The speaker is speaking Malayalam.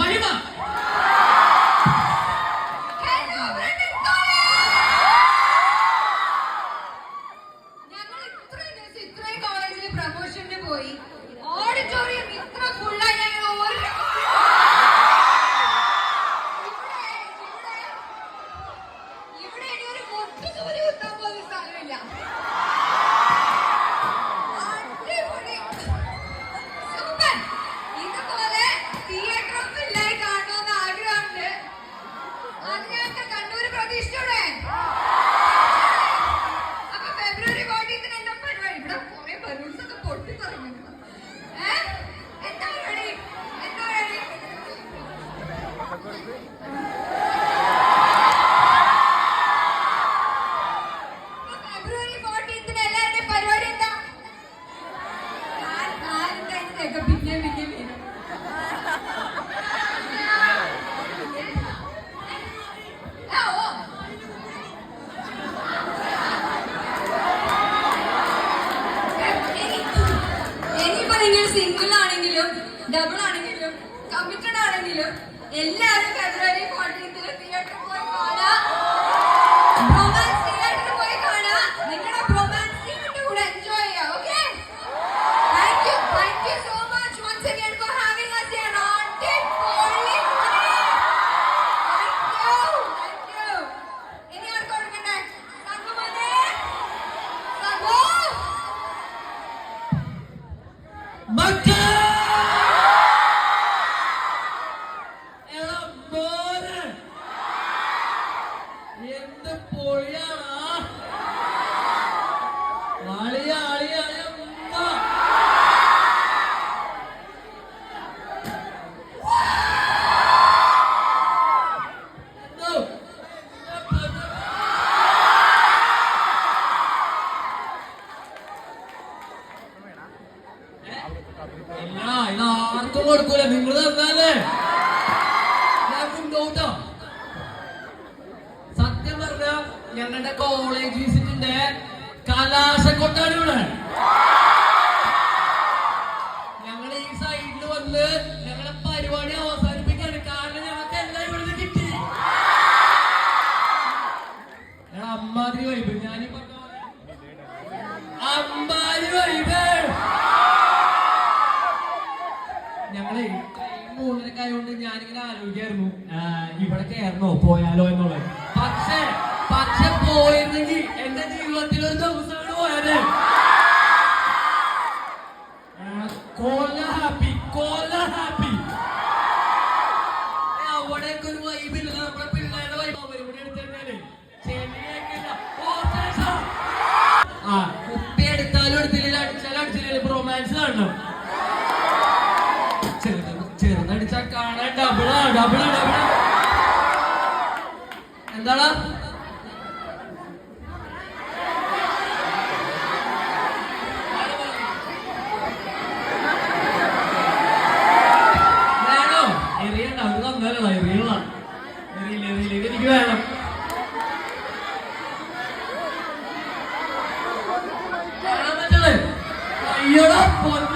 മഹിമ സിംഗിൾ ആണെങ്കിലും ഡബിൾ ആണെങ്കിലും കമ്മിറ്റഡ് ആണെങ്കിലും എല്ലാവരും ഫെബ്രുവരി ഫോർട്ടീൻത്തിന് തിയേറ്ററിൽ പോയി Maka തീർന്നല്ലേ എല്ലാവർക്കും ഡൗട്ടോ സത്യം പറഞ്ഞ ഞങ്ങളുടെ കോളേജ് വിസിറ്റിന്റെ കലാശക്കൊട്ടാണ് ഇവിടെ. മൂന്നരക്ക് ഞാനിങ്ങനെ ആലോചിക്കായിരുന്നു. ഇവിടെ കയറണോ പോയാലോ എന്നുള്ളത്. പക്ഷേ പക്ഷെ പോയിരുന്നെങ്കിൽ എന്റെ ജീവിതത്തിൽ ഒരു ദിവസം അടിച്ചാ കാണാൻ ഡബിളാ ഡബിളാ ഡബിളാ എന്താണ് You're not born